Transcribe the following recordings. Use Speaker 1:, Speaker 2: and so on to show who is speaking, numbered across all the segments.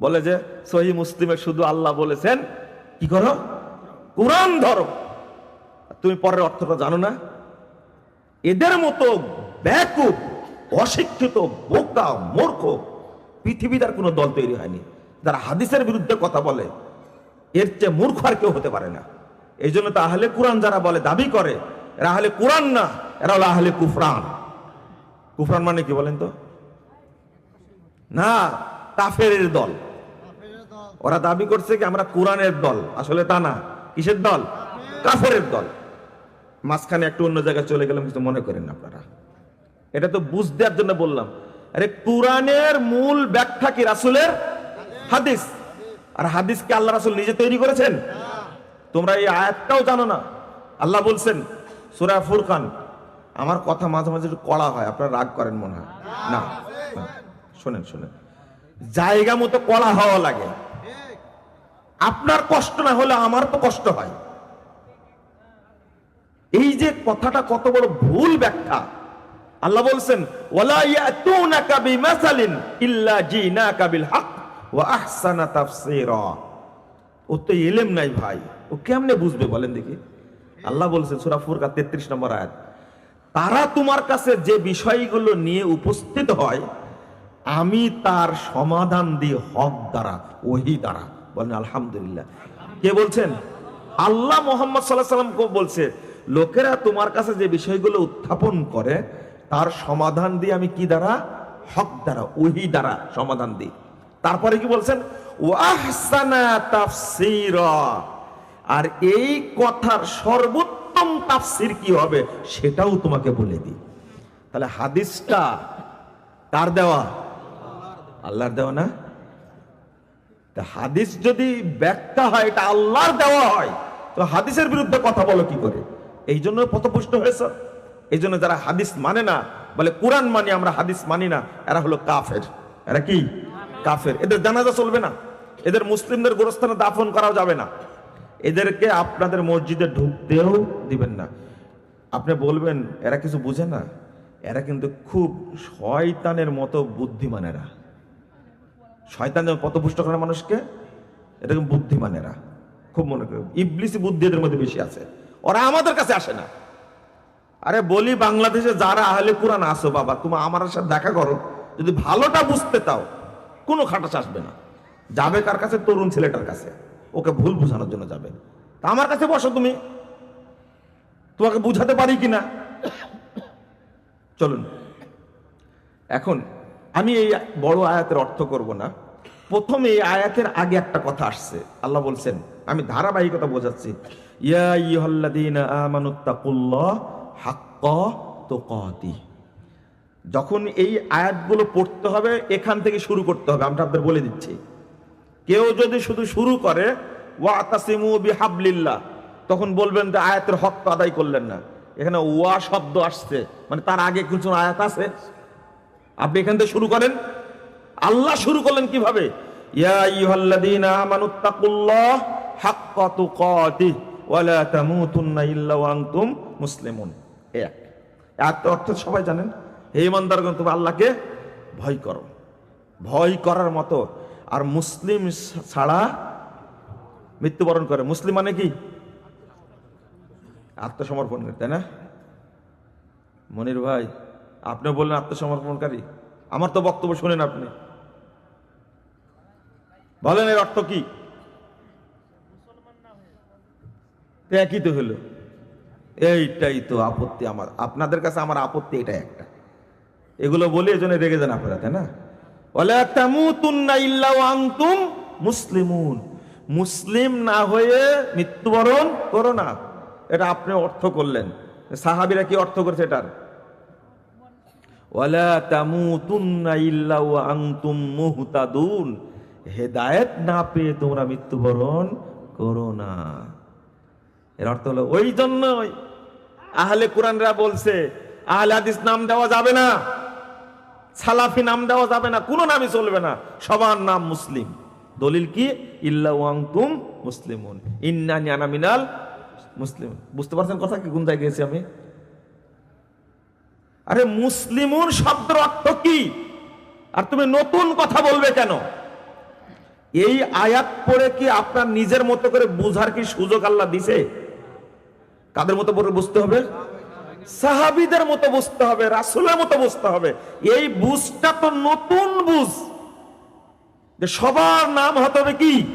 Speaker 1: বলে যে, সহি মুসলিমে শুধু আল্লাহ বলেছেন, কি করো? কোরআন ধরো। তুমি পরের অর্থটা জানো না? এদের মতো ব্যাকুপ অশিক্ষিত, বোকা, মূর্খ পৃথিবীর আর কোনো দল তৈরি হয়নি। যারা হাদিসের বিরুদ্ধে কথা বলে, এর চেয়ে মূর্খ আর কেউ হতে পারে না। এই জন্য তো আহলে কোরআন যারা বলে, দাবি করে, এরা আহলে কোরআন না, এরা হলো আহলে কুফরান। কুফরান মানে কি বলেন তো? না কাফেরের দল। ওরা দাবি করছে কি, আমরা কোরআনের দল। আসলে তা না। কিসের দল? কাফেরের দল। মাঝখানে একটু অন্য জায়গায় চলে গেলাম, কিছু মনে করেন আপনারা। এটা তো বুঝ দেওয়ার জন্য বললাম। আরে, কোরআনের মূল ব্যাখ্যা কি, রাসুলের? হাদিস। আর হাদিস কি আল্লাহ রাসুল নিজে তৈরি করেছেন? তোমরা এই আয়াতটাও জানো না। আল্লাহ বলছেন, সুরা ফুরকান, আমার কথা মাঝে মাঝে একটু কড়া হয়, আপনারা রাগ করেন মনে হয়। না। না। শোনেন শোনেন। জায়গা মতো কড়া হওয়া লাগে। আপনার কষ্ট না হলে আমার তো কষ্ট হয়। এই যে কথাটা কত বড় ভুল ব্যাখ্যা। আল্লাহ বলছেন ইল্লা ওয়া নাই ভাই। ও কেমনে বুঝবে বলেন দেখি। আল্লাহ বলছেন, সূরা ফুরকান 33 নম্বর তারা তোমার কাছে যে বিষয়গুলো নিয়ে উপস্থিত হয় আমি তার সমাধান দিই হক দ্বারা, ওহি দ্বারা। বলেন, আলহামদুলিল্লাহ। কে বলছেন? আল্লাহ মোহাম্মদ সাল্লাহ সাল্লাম বলছে, লোকেরা তোমার কাছে যে বিষয়গুলো উত্থাপন করে, তার সমাধান দিয়ে আমি কি দ্বারা? হক দ্বারা, ওহি দ্বারা সমাধান দিই। তারপরে কি বলছেন? আর এই কথার সর্বোত্তম তাফসির কি হবে, সেটাও তোমাকে বলে দিই। তাহলে হাদিসটা কার দেওয়া? আল্লাহর দেওয়া না? তা হাদিস যদি ব্যাখ্যা হয় এটা আল্লাহর দেওয়া হয় তো হাদিসের বিরুদ্ধে কথা বলো কি করে? এই জন্য পথপুষ্ট হয়েছে? এই জন্য যারা হাদিস মানে না বলে কোরআন মানি আমরা হাদিস মানি না এরা হলো কাফের। এরা কি? কাফের। এদের জানাজা চলবে না। এদের মুসলিমদের গোরস্থানে দাফন করাও যাবে না। এদেরকে আপনাদের মসজিদে ঢুকতেও দিবেন না। আপনি বলবেন এরা কিছু বুঝে না? এরা কিন্তু খুব শয়তানের মতো বুদ্ধিমানেরা। শয়তান পথপুষ্ট করে মানুষকে এরকম বুদ্ধিমানেরা, খুব মনে করে, ইবলিসি বুদ্ধি এদের মধ্যে বেশি আছে। ওরা আমাদের কাছে আসে না। আরে বলি বাংলাদেশে যারা আহলে কোরআন আসো বাবা, তুমি আমার সাথে দেখা করো, যদি ভালোটা বুঝতে চাও, কোনো খাটাস আসবে না। যাবে কার কাছে? তরুণ ছেলেটার কাছে। ওকে ভুল বোঝানোর জন্য যাবে। তা আমার কাছে বসো তুমি। তোমাকে বুঝাতে পারি কিনা? চলুন। এখন আমি এই বড় আয়াতের অর্থ করব না। প্রথমে এই আয়াতের আগে একটা কথা আসছে। আল্লাহ বলছেন, আমি ধারাবাহিকতা বোঝাচ্ছি। যখন এই আয়াতগুলো পড়তে হবে, এখান থেকে শুরু করতে হবে আমরা আপনাদের বলে দিচ্ছি। কেউ যদি শুধু শুরু করে ওয়া তখন বলবেন যে আয়াতের হক তো আদায় করলেন না। এখানে ওয়া শব্দ আসছে মানে তার আগে কিছু আয়াত আছে। আপনি এখান থেকে শুরু করেন। আল্লাহ শুরু করলেন কীভাবে? মুসলিমুন। এক। অর্থ সবাই জানেন? হে আল্লাহকে ভয় করো। ভয় করার মতো। আর মুসলিম ছাড়া মৃত্যুবরণ করে। মুসলিম মানে কি? আত্মসমর্পণ করে তাই না? মনির ভাই আপনি বললেন আত্মসমর্পণকারী। আমার তো বক্তব্য শুনেন আপনি। বলেন এর অর্থ কি? একই তো হলো। এইটাই তো আপত্তি আমার। আপনাদের কাছে আমার আপত্তি এটা একটা। এগুলো বলে এজন্য রেগে যান আপনারা, তাই না? আনতুম মুসলিমুন। মুসলিম না হয়ে মৃত্যুবরণ করো না। এটা আপনি অর্থ করলেন। সাহাবীরা কি অর্থ করেছে এটার? ওয়ালা তামুতুন্না ইল্লা আনতুম মুহতাদুন। হেদায়েত না পেয়ে তোমরা মৃত্যুবরণ করো না। এর অর্থ হলো, ওই জন্যই আহলে কোরআনরা বলছে, আহলে হাদিস নাম দেওয়া যাবে না, সালাফি নাম দেওয়া যাবে না, কোনো নামই চলবে না, সবার নাম মুসলিম। দলিল কি? ইল্লা ওয়াংতুম মুসলিমুন। ইন্নানি মিনাল মুসলিম বুঝতে পারছেন কথা কি? জায়গায় গেছি আমি? আরে মুসলিমুন শব্দের অর্থ কি? আর তুমি নতুন কথা বলবে কেন? এই আয়াত পড়ে কি আপনার নিজের মতো করে বুঝার কি সুযোগ আল্লাহ দিছে? কাদের মতো করে বুঝতে হবে? সাহাবিদের মতো বুঝতে হবে, রাসুলের মতো বুঝতে হবে। এই বুঝটা তো নতুন বুঝ। যে সবার নাম হতে হবে কি?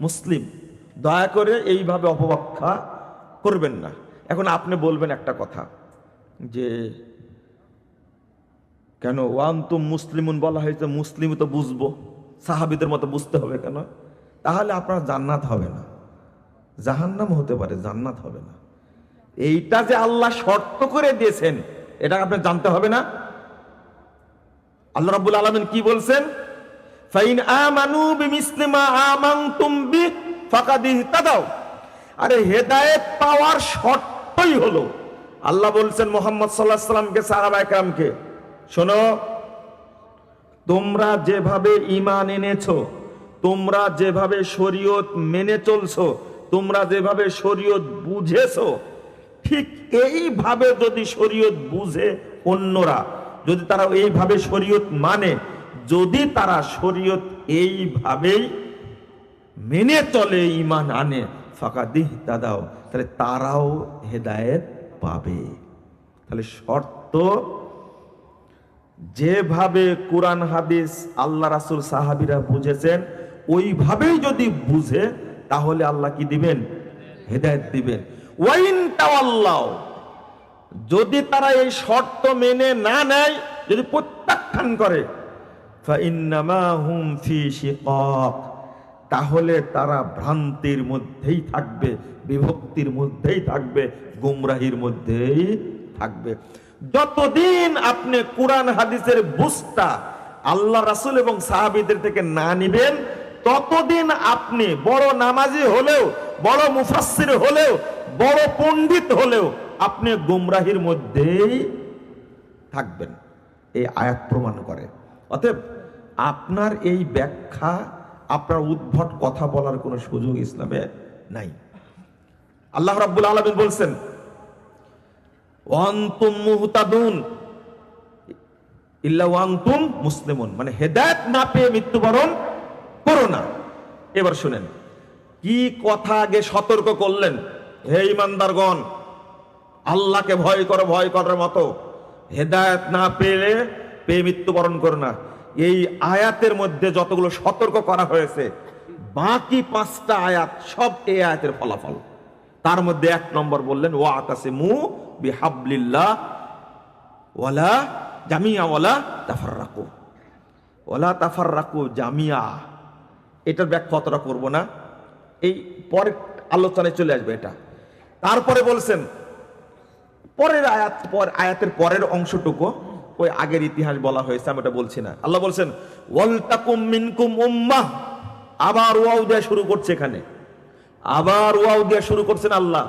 Speaker 1: মুসলিম। দয়া করে এইভাবে অপব্যাখ্যা করবেন না। এখন আপনি বলবেন একটা কথা, যে কেন ওয়ান তুম মুসলিমুন বলা হয়েছে মুসলিম তো বুঝব। সাহাবিদের মতো বুঝতে হবে কেন? তাহলে আপনার জান্নাত হবে না। জাহান্নাম হতে পারে, জান্নাত হবে না। এইটা যে আল্লাহ শর্ত করে দিয়েছেন এটা আপনার জানতে হবে না? আল্লাহ রাব্বুল আলামিন কি বলছেন? ফাইন আরে হেদায়েত পাওয়ার শর্তই হলো। আল্লাহ বলছেন মোহাম্মদ আলাইহি সাল্লামকে সাহাবা শোনো তোমরা যেভাবে ঈমান এনেছো, তোমরা যেভাবে শরীয়ত মেনে চলছ, তোমরা যেভাবে শরীয়ত বুঝেছ, ঠিক এইভাবে যদি শরীয়ত বুঝে অন্যরা, যদি তারা এইভাবে শরীয়ত মানে যদি তারা শরীয়ত এইভাবেই মেনে চলে ইমান আনে ফাঁকা দিহ দাদাও তাহলে তারাও হেদায়েত পাবে। তাহলে শর্ত যেভাবে কোরআন, হাদিস আল্লাহ রাসুল সাহাবিরা বুঝেছেন, ওইভাবেই যদি বুঝে, তাহলে আল্লাহ কি দিবেন? হেদায়েত দিবেন। ওয়াইন তাওয়াল্লাহ যদি তারা এই শর্ত মেনে না নেয়, যদি প্রত্যাখ্যান করে তাহলে তারা ভ্রান্তির মধ্যেই থাকবে, বিভক্তির মধ্যেই থাকবে, গুমরাহির মধ্যেই থাকবে। যতদিন আপনি কোরআন, হাদিসের বুঝটা আল্লাহ রাসূল এবং সাহাবীদের থেকে না নিবেন, ততদিন আপনি বড় নামাজি হলেও, বড় মুফাসসির হলেও, বড় পণ্ডিত হলেও আপনি গুমরাহির মধ্যেই থাকবেন। এই আয়াত প্রমাণ করে। অতএব আপনার এই ব্যাখ্যা, আপনার উদ্ভট কথা বলার কোনো সুযোগ ইসলামে নাই। আল্লাহ রাব্বুল আলামিন বলছেন ওয়ান্তুম মুহতাদুন। ইল্লা মুসলিমুন। মানে হেদায়েত না পেয়ে মৃত্যুবরণ করো না। এবার শুনেন, কি কথা আগে সতর্ক করলেন? হে ইমানদারগণ, আল্লাহকে ভয় করো, ভয় করার মতো। হেদায়েত না পেলে, পেয়ে মৃত্যুবরণ করো না। এই আয়াতের মধ্যে যতগুলো সতর্ক করা হয়েছে, বাকি পাঁচটা আয়াত সব এই আয়াতের ফলাফল। তার মধ্যে এক নম্বর বললেন ওয়া আতাসিমু বিহাবলিল্লাহ ওয়ালা জামিয়া ওয়ালা তাফাররাকু। ওয়ালা তাফাররাকু জামিয়া। এটার ব্যাখ্যা অতটা করব না। এই পরের আলোচনায় চলে আসবে এটা। তারপরে বলছেন, পরের আয়াত, পর আয়াতের পরের অংশটুকু ওই আগের ইতিহাস বলা হয়েছে, আমি এটা বলছি না। আল্লাহ বলছেন ওয়ালতাকুম মিনকুম উম্মাহ। আবার দেয়া শুরু করছে এখানে। আবার ওয়াও দেয়া শুরু করছেন আল্লাহ।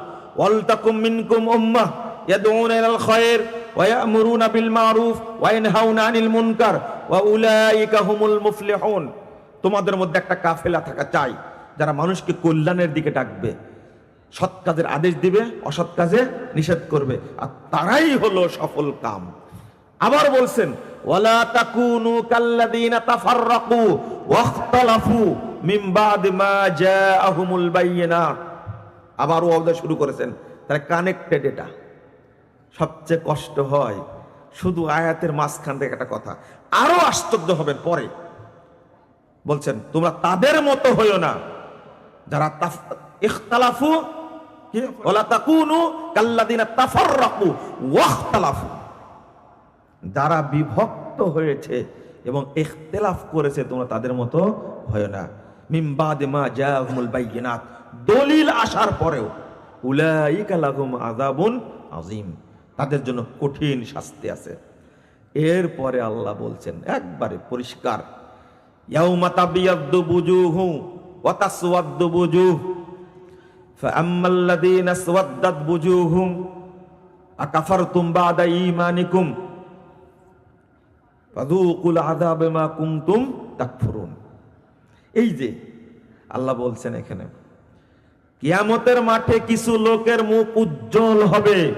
Speaker 1: ওয়া আনিল মুনকার ওয়া তোমাদের মধ্যে একটা কাফেলা থাকা চাই, যারা মানুষকে কল্যাণের দিকে ডাকবে। সৎ কাজের আদেশ দিবে, অসৎ কাজে নিষেধ করবে। আর তারাই হলো সফল কাম। আবার বলছেন, ওয়ালা তাকুনু কাল্লাযীনা তাফাররাকু ওয়াখতালাফু মিন বাদি মা জাআহুমুল বায়িনাত আবার ওয়াদা শুরু করেছেন তাহলে কানেক্টেড এটা। সবচেয়ে কষ্ট হয় শুধু আয়াতের মাঝখান থেকে একটা কথা। আরও আশ্চর্য হবেন পরে। বলছেন, তোমরা তাদের মতো হইও না। যারা ইখতালাফু ওলা তাকুনু কাল্লাদিনা তাফাররাকু ওয়াখতালাফু। যারা বিভক্ত হয়েছে এবং ইখতিলাফ করেছে তোমরা তাদের মতো হয় না মিমবাদ মা জাহুমুল বাইয়িনাত দলিল আসার পরেও উলাইকা লাহুম আযাবুন আযীম তাদের জন্য কঠিন শাস্তি আছে এরপরে আল্লাহ বলছেন একবারে পরিষ্কার ইয়াউমা তাবিয়াদ্দু বুজুহু ওয়া তাসওয়াদ্দু বুজুহ فأما الذين اسودت وجوههم أكفرتم بعد إيمانكم ফাদুকুল আদা বেমা এই যে আল্লাহ বলছেন এখানে, কিয়ামতের মাঠে কিছু লোকের মুখ উজ্জ্বল হবে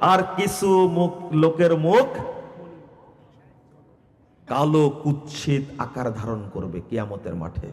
Speaker 1: আর কিছু মুখ, লোকের মুখ কালো কুচ্ছিত আকার ধারণ করবে কিয়ামতের মাঠে।